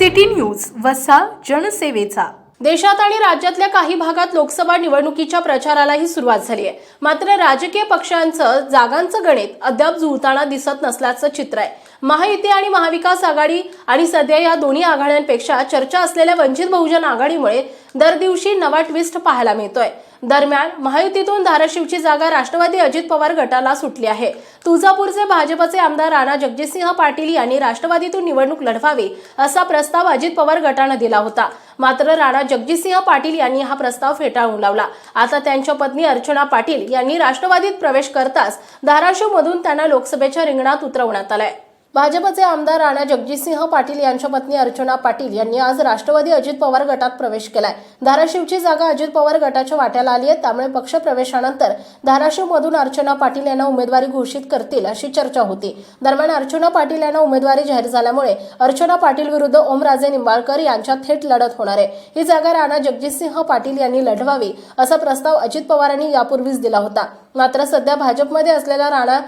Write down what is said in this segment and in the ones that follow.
City news वसा जनसेवेचा. देशात आणि राज्यातल्या काही भागात लोकसभा निवडणुकीच्या प्रचारालाही सुरुवात झाली आहे. मात्र राजकीय पक्षांचं जागांचं गणित अद्याप जुळताना दिसत नसल्याचं चित्र आहे. महायुती आणि महाविकास आघाडी आणि सध्या या दोन्ही आघाड्यांपेक्षा चर्चा असलेल्या वंचित बहुजन आघाडीमुळे दर दिवशी नवा ट्विस्ट पाहायला मिळतोय. दरम्यान महायुतीतून धाराशिवची जागा राष्ट्रवादी अजित पवार गटाला सुटली आहे. तुळजापूरचे भाजपचे आमदार राणा जगजितसिंह पाटील यांनी राष्ट्रवादीतून निवडणूक लढवावी असा प्रस्ताव अजित पवार गटानं दिला होता. मात्र राणा जगजितसिंह पाटील यांनी हा प्रस्ताव फेटाळून लावला. आता त्यांच्या पत्नी अर्चना पाटील यांनी राष्ट्रवादीत प्रवेश करताच धाराशिवमधून त्यांना लोकसभेच्या रिंगणात उतरवण्यात आलंय. भाजपचे आमदार राणा जगजितसिंह पाटील यांच्या पत्नी अर्चना पाटील यांनी आज राष्ट्रवादी अजित पवार गटात प्रवेश केलाय. धाराशिवची जागा अजित पवार गटाच्या वाट्याला आली आहे त्यामुळे पक्ष प्रवेशानंतर धाराशिवमधून अर्चना पाटील यांना उमेदवारी घोषित करतील अशी चर्चा होती. दरम्यान अर्चना पाटील यांना उमेदवारी जाहीर झाल्यामुळे अर्चना पाटील विरुद्ध ओमराजे निंबाळकर यांच्यात थेट लढत होणार आहे. ही जागा राणा जगजितसिंह पाटील यांनी लढवावी असा प्रस्ताव अजित पवारांनी यापूर्वीच दिला होता. मात्र सध्या भाजपमध्ये असलेला राणा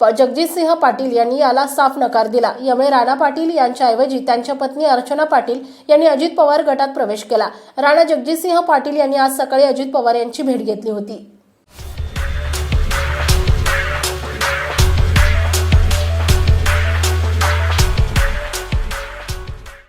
जगजितसिंह पाटील यांनी याला साफ नकार दिला. यामुळे राणा पाटील यांच्याऐवजी त्यांच्या पत्नी अर्चना पाटील यांनी अजित पवार गटात प्रवेश केला. राणा जगजितसिंह पाटील यांनी आज सकाळी अजित पवार यांची भेट घेतली होती.